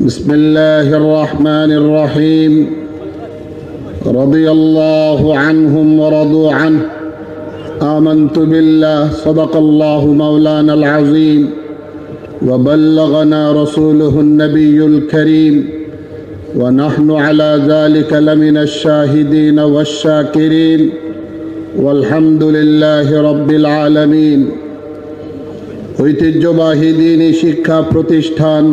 بسم الله الرحمن الرحيم رضي الله عنهم ورضوا عنه آمنت بالله صدق الله مولانا العظيم وبلغنا رسوله النبي الكريم ونحن على ذلك لمن الشاهدين والشاكرين والحمد لله رب العالمين ঐতিহ্যবাহী দিনী শিক্ষা প্রতিষ্ঠান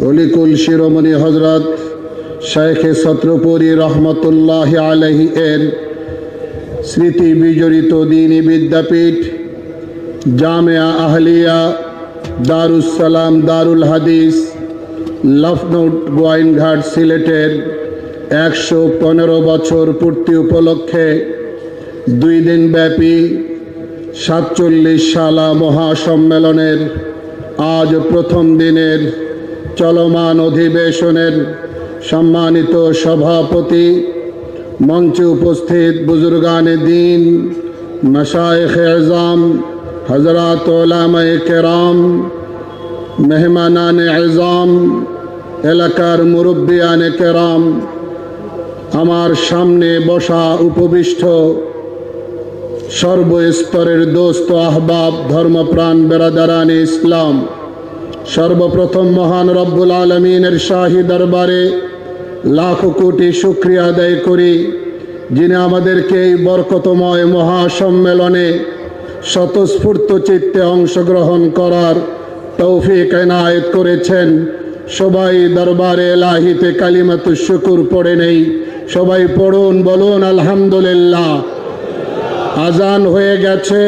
অলিকুল শিরোমণি হজরত শেখে ছত্রপুরী রহমতুল্লাহ আলহী এর স্মৃতি বিজড়িত দিনী বিদ্যাপীঠ জামেয়া আহলিয়া দারুসালাম দারুল হাদিস লখনৌ গোয়াইনঘাট সিলেটের একশো পনেরো বছর পূর্তি উপলক্ষে দুই দিন ব্যাপী সাতচল্লিশ সালা মহাসম্মেলনের আজ প্রথম দিনের চলমান অধিবেশনের সম্মানিত সভাপতি, মঞ্চে উপস্থিত বুজুর্গান দিন মশায়েখ এজাম হজরত কেরাম, মেহমানান এজাম, এলাকার মুরব্বিয়ানে কেরাম, আমার সামনে বসা উপবিষ্ট সর্বস্তরের দোস্ত আহবাব, ধর্মপ্রাণ বেরাদারান ইসলাম সর্বপ্রথম মহান রব্বুল আলমিনের শাহী দরবারে লাখ কোটি শুক্রিয়া আদায় করি, যিনি আমাদেরকে এই বরকতময় মহাসম্মেলনে স্বতঃস্ফূর্ত চিত্তে অংশগ্রহণ করার তৌফিক এনায়েত করেছেন। সবাই দরবারে এলাহিতে কালিমাতু শুকুর পড়ে নেই। সবাই পড়ুন, বলুন, আলহামদুলিল্লাহ। আজান হয়ে গেছে,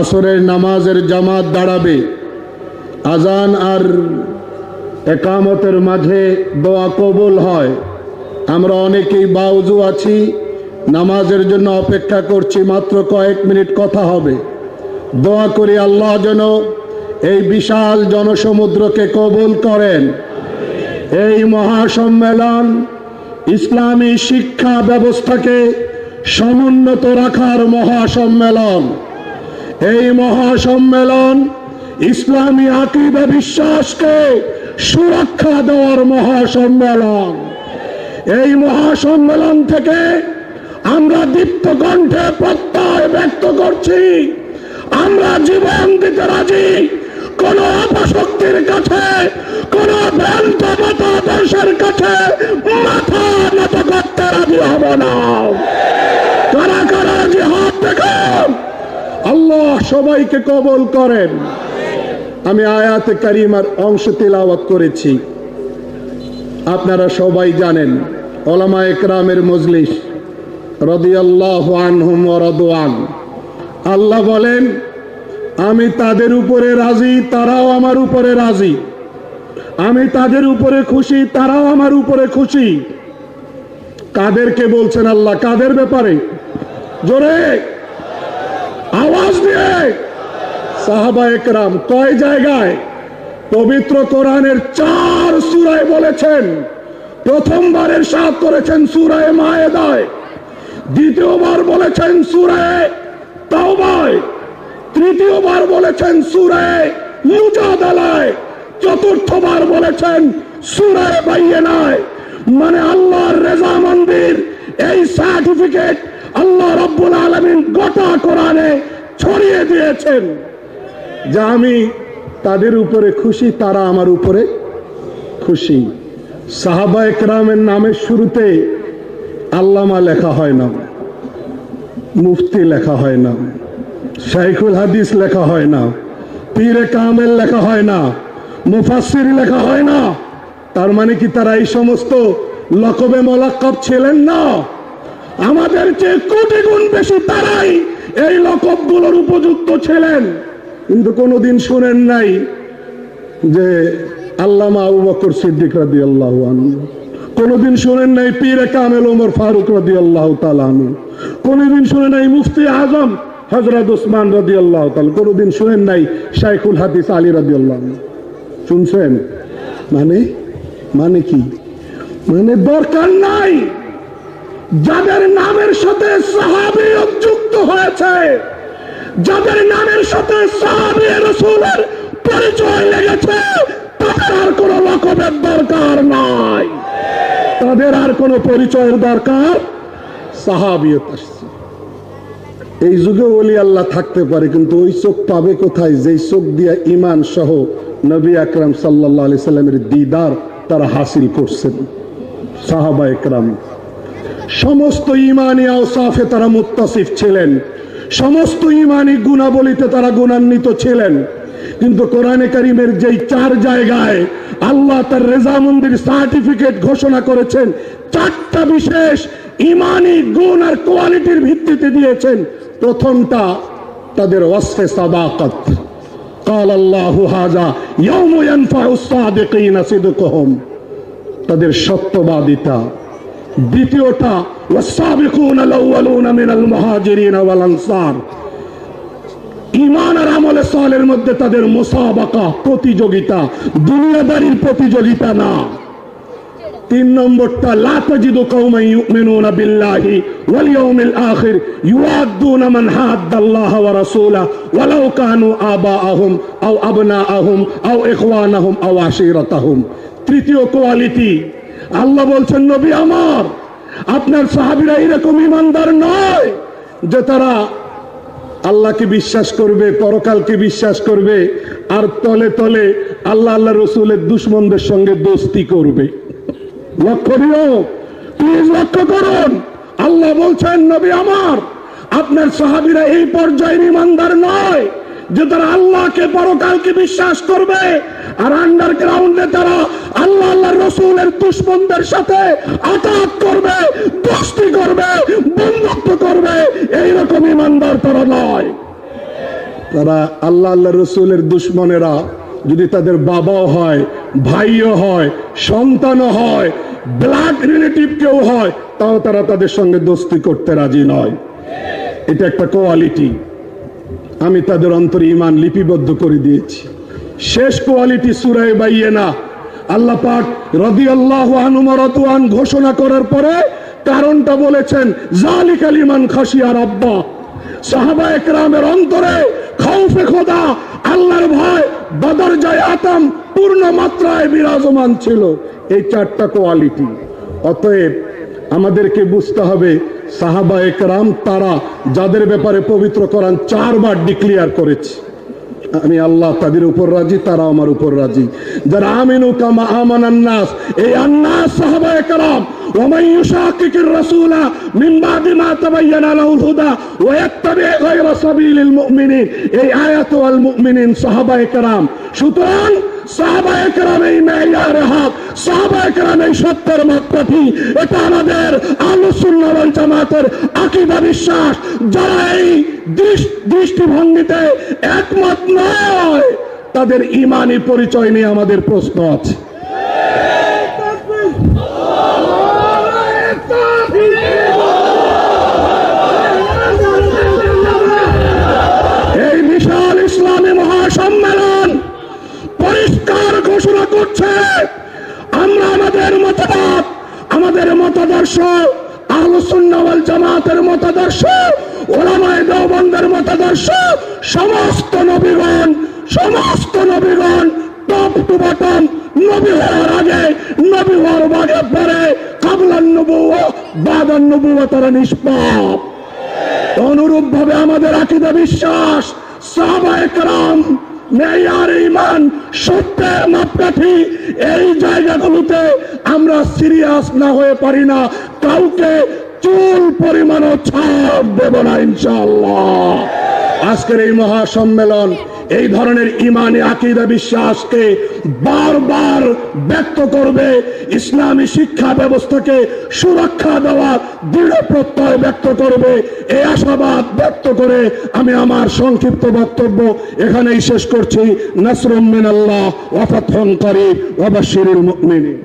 আসরের নামাজের জামাত দাঁড়াবে। আজান আর একামতের মাঝে দোয়া কবুল হয়। আমরা অনেকেই বাউজু আছি, নামাজের জন্য অপেক্ষা করছি, মাত্র কয়েক মিনিট কথা হবে। দোয়া করি আল্লাহ যেন এই বিশাল জনসমুদ্রকে কবুল করেন। এই মহাসম্মেলন ইসলামী শিক্ষা ব্যবস্থাকে সমুন্নত রাখার মহাসম্মেলন। এই মহাসম্মেলন ইসলামী আকিদা বিশ্বাসকে সুরক্ষা দেওয়ার মহাসম্মেলন। এই মহাসম্মেলন থেকে আমরা দীপ্ত কণ্ঠে প্রত্যয় ব্যক্ত করছি। আমরা জীবন দিতে রাজি। কোন অপশক্তির কাছে, কোন মতাদর্শের কাছে মাথা নত করতে রাজি হব না। কারা কারা রাজি হাত দেখান, আল্লাহ সবাইকে কবল করেন। আমি আয়াতে কারিমার অংশ তেলাওয়াত করেছি। আপনারা সবাই জানেন, ওলামা একরামের মজলিস আল্লাহ বলেন, আমি তাদের উপরে রাজি, তারাও আমার উপরে রাজি। আমি তাদের উপরে খুশি, তারাও আমার উপরে খুশি। কাদেরকে বলছেন আল্লাহ, কাদের ব্যাপারে? জোরে! আওয়াজ দিয়ে! সাহাবা একরাম কয় জায়গায় পবিত্র কোরআনের চার সুরায় বলেছেন? প্রথমবারের সাথ করেছেন সুরায় মায়েদায়। দ্বিতীয়বার বলেছেন সুরায় তাওবায়। তৃতীয়বার বলেছেন সুরায় মুজাদালায়। চতুর্থবার বলেছেন সুরায় বাইয়েনায়। মানে আল্লাহর রেজা মন্দির, এই সার্টিফিকেট আল্লাহ রব্বুল আলমিন গোটা কোরআনে ছড়িয়ে দিয়েছেন। যে আমি তাদের উপরে খুশি, তারা আমার উপরে খুশি। সাহাবা একরামের নামের শুরুতে আল্লামা লেখা হয় না, মুফতি লেখা হয় না, শাইখুল হাদিস লেখা হয় না পীরে কামেল লেখা হয় না মুফাসির লেখা হয় না। তার মানে কি তারা এই সমস্ত লকবে মলাক্কব ছিলেন না? আমাদের চেয়ে কোটি গুণ বেশি তারাই এই লকবগুলোর উপযুক্ত ছিলেন। কিন্তু কোনোদিন শোনেন নাই যে আল্লামা আবু বকর সিদ্দিক রাদি আল্লাহ কোনোদিন শোনেন নাই পীরে কামেল ওমর ফারুক রাদি আল্লাহ তালানু কোনোদিন শোনেন নাই মুফতি আজম হজরত ওসমান রাদি আল্লাহ তাল কোনোদিন শোনেন নাই শাইখুল হাদিস আলী রাদি আল্লাহ শুনছেন? মানে মানে কি? মানে দরকার নাই। যাদের নামের সাথে সাহাবি যুক্ত হয়েছে যাদের নামের সাথে রসুলের পরিচয় লেগেছে, তাদের আর কোনো লাভ রকমের দরকার নাই। তাদের আর কোনো পরিচয়ের দরকার এই যুগে ওলি আল্লাহ থাকতে পারে, কিন্তু ওই চোখ পাবে কোথায়? যেই চোখ দিয়া ইমান সহ নবী আকরাম সাল্লাহ সাল্লামের দিদার তারা হাসিল করছেন। সাহাবা একরাম সমস্ত ইমানি আওসাফে তারা মুত্তাসিফ ছিলেন। সমস্ত ইমানি গুণাবলিতে তারা গুণান্বিত ছিলেন কিন্তু কোরআনে কারিমের যেই চার জায়গায় আল্লাহ তার রেজামন্দির সার্টিফিকেট ঘোষণা করেছেন চারটা বিশেষ ইমানি গুণ আর কোয়ালিটির ভিত্তিতে দিয়েছেন প্রথমটা তাদের ওয়াসফে সাদাকাত قال الله هذا يوم ينفع الصادقين صدقهم তাদের সত্যবাদিতা দ্বিতীয়টা والسابقون الاولون من المهاجرين والانصار ইমান আর আমলে সালের মধ্যে তাদের মোসাবাকা প্রতিযোগিতা দুনিয়াদারির প্রতিযোগিতা না তিন নম্বরটা লা তাজিদু কওমান ইউমিনুনা বিল্লাহি ওয়াল ইয়াউমিল আখির ইউআদ্দুনা মান হাদ্দাল্লাহ ওয়া রাসূলাহু ওয়ালাউ কানু আবাআহুম আও আবনাআহুম আও ইখওয়ানাহুম আও আশিরাতাহুম তৃতীয় কোয়ালিটি আল্লাহ বলছেন নবী আমার আপনার সাহাবীরা এরকম ইমানদার নয় যে তারা আল্লাহকে বিশ্বাস করবে, পরকালকে বিশ্বাস করবে, আর তলে তলে আল্লাহ আল্লাহ রসুলের দুশ্মনদের সঙ্গে দোস্তি করবে। লক্ষ্য দিও প্লিজ লক্ষ্য করুন। আল্লাহ বলছেন, নবী আমার, আপনার সাহাবিরা এই পর্যায়ের ইমানদার নয়। যে তারা আল্লাহকে পরকালকে বিশ্বাস করবে আর আন্ডারগ্রাউন্ডে তারা আল্লাহ আল্লাহ রসুলের দুশ্মনদের সাথে আঘাত করবে দোস্তি করবে বন্ধুত্ব করবে, এইরকম ইমানদার তারা নয়। তারা আল্লাহ আল্লাহ রসুলের দুশ্মনেরা যদি তাদের বাবাও হয়, ভাইও হয়, সন্তানও হয় ব্লাড রিলেটিভ কেউ হয়, তাও তারা তাদের সঙ্গে দোস্তি করতে রাজি নয়। এটা একটা কোয়ালিটি আমি তাদের অন্তরে ইমান লিপিবদ্ধ করে দিয়েছি। শেষ কোয়ালিটি সুরায় বাইয়ে না আল্লাহ পাক রদি আল্লাহ আনুমারতুয়ান ঘোষণা করার পরে কারণটা বলেছেন জালিক আলিমান খাসিয়ার আব্বা সাহাবা একরামের অন্তরে খাউফে খোদা, আল্লাহর ভয় বদর জয় আতম পূর্ণ মাত্রায় বিরাজমান ছিল। এই চারটা কোয়ালিটি। অতএব আমাদেরকে বুঝতে হবে সাহাবা একরাম তারা যাদের ব্যাপারে পবিত্র করান চারবার ডিক্লিয়ার করেছে। আমি আল্লাহ তাদের উপর রাজি, তারা আমার উপর রাজি। যারা আমিনু কামা আমান আন্নাস এই আন্নাস সাহাবা একরাম ومن يشاقق الرسول من بعد ما تبين له الهدى ويتبع غير سبيل المؤمنين এই আয়াত ওয়াল মুমিনিন সাহাবা একরাম সুতরাং সাহাবা একরাম এই মেয়ারে হক সাহাবা একরাম এই সত্যের মাপকাঠি এটা আমাদের আলোচনা ওয়াল জামাতের আকীদা বিশ্বাস যারা এই দৃষ- দৃষ্টিভঙ্গিতে একমত নয় তাদের ইমানি পরিচয় নিয়ে আমাদের প্রশ্ন আছে মতাদর্শ সমস্ত নবীগণ সমস্ত নবীগণ টপ টু বটম নবী হওয়ার আগে, নবী হওয়ার বাগে পরে কাবলান নবুয়া বাদান নবুয়া তারা নিষ্পাপ। অনুরূপ ভাবে আমাদের আকিদা বিশ্বাস সাহাবাহাম মেয়ার ইমান সত্যের মাপকাঠি, এই জায়গাগুলোতে আমরা সিরিয়াস না হয়ে পারি না। কাউকে চুল পরিমাণও ছাড় দেব না ইনশাল্লাহ আজকের এই মহাসম্মেলন এই ধরনের ইমানি আকিদা বিশ্বাসকে বারবার ব্যক্ত করবে, ইসলামী শিক্ষা ব্যবস্থাকে সুরক্ষা দেওয়ার দৃঢ় প্রত্যয় ব্যক্ত করবে। এই আশাবাদ ব্যক্ত করে আমি আমার সংক্ষিপ্ত বক্তব্য এখানেই শেষ করছি। নাসরুম মিনাল্লাহ, ওয়া ফাতহুন করিব, ওয়া বাশশিরিল মুমিনিন।